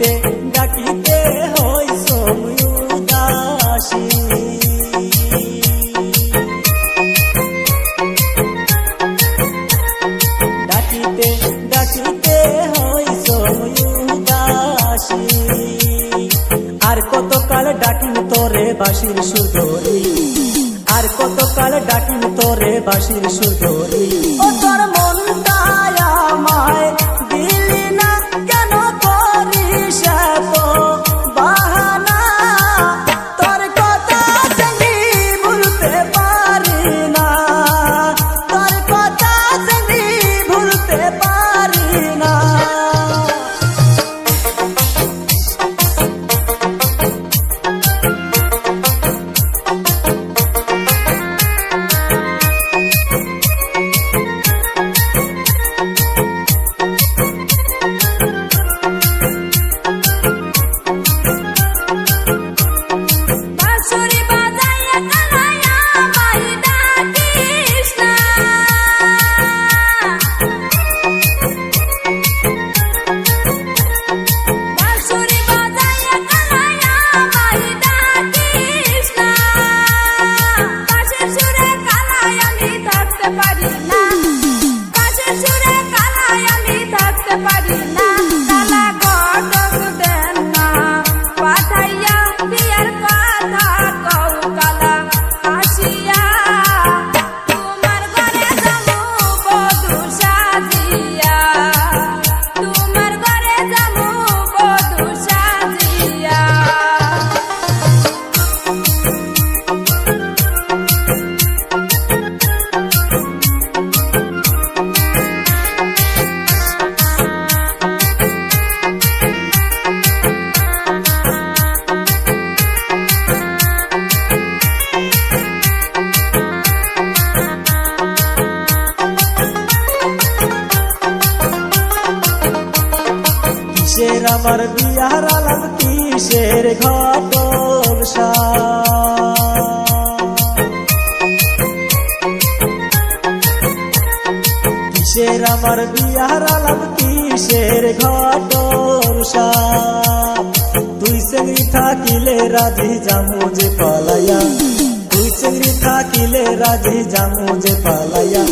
ডাকিতে ডাকিতে হই সমুদাসী। ডাকিতে ডাকিতে হই সমুদাসী। আর কত কাল ডাকিন তোরে বাসির সুদরি আর কত কাল ডাকিন তোরে বাসির Everybody. কিসের আমার বিয়ার আলাপ কিসের ঘটক কিসের আমার বিয়ার আলাপ কিসের ঘটক তুই সঙ্গী থাকিলে রাজি জামু যে পালাইয়া। তুই সঙ্গী থাকিলে রাজি জামু যে পালাইয়া।